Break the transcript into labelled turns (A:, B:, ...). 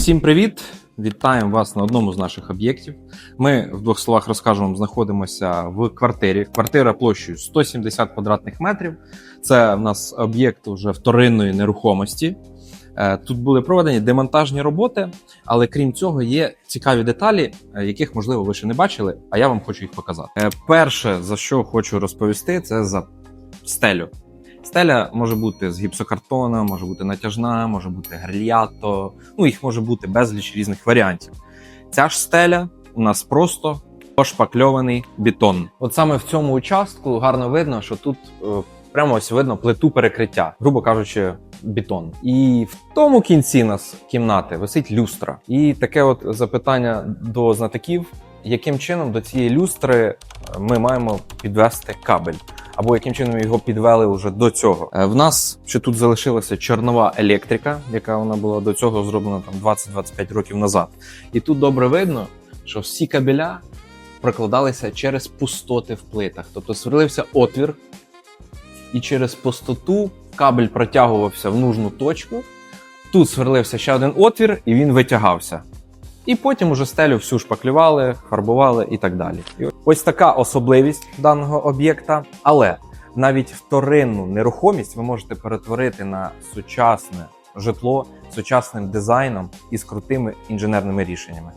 A: Всім привіт! Вітаємо вас на одному з наших об'єктів. Ми в двох словах розкажемо, знаходимося в квартирі. Квартира площею 170 квадратних метрів. Це в нас об'єкт вже вторинної нерухомості. Е, Тут були проведені демонтажні роботи, але крім цього, є цікаві деталі, е, яких можливо ви ще не бачили, а я вам хочу їх показати. Е, Перше, за що хочу розповісти, це за стелю. Стеля може бути з гіпсокартона, може бути натяжна, може бути грильято. Ну, їх може бути безліч різних варіантів. Ця ж стеля у нас просто пошпакльований бетон. От саме в цьому участку гарно видно, що тут е, прямо ось видно плиту перекриття, грубо кажучи, бетон. І в тому кінці нас кімнати висить люстра. І таке от запитання до знатоків. Яким чином до цієї люстри е, ми маємо підвести кабель? Або яким чином його підвели вже до цього. Е, В нас ще тут залишилася чорнова електрика, яка вона була до цього зроблена там 20-25 років назад. І тут добре видно, що всі кабеля прокладалися через пустоти в плитах. Тобто сверлився отвір, і через пустоту кабель протягувався в нужну точку. Тут сверлився ще один отвір, і він витягався. І потім уже стелю всю шпаклювали, фарбували і так далі. І ось така особливість даного об'єкта. Але навіть вторинну нерухомість ви можете перетворити на сучасне житло сучасним дизайном і з крутими інженерними рішеннями.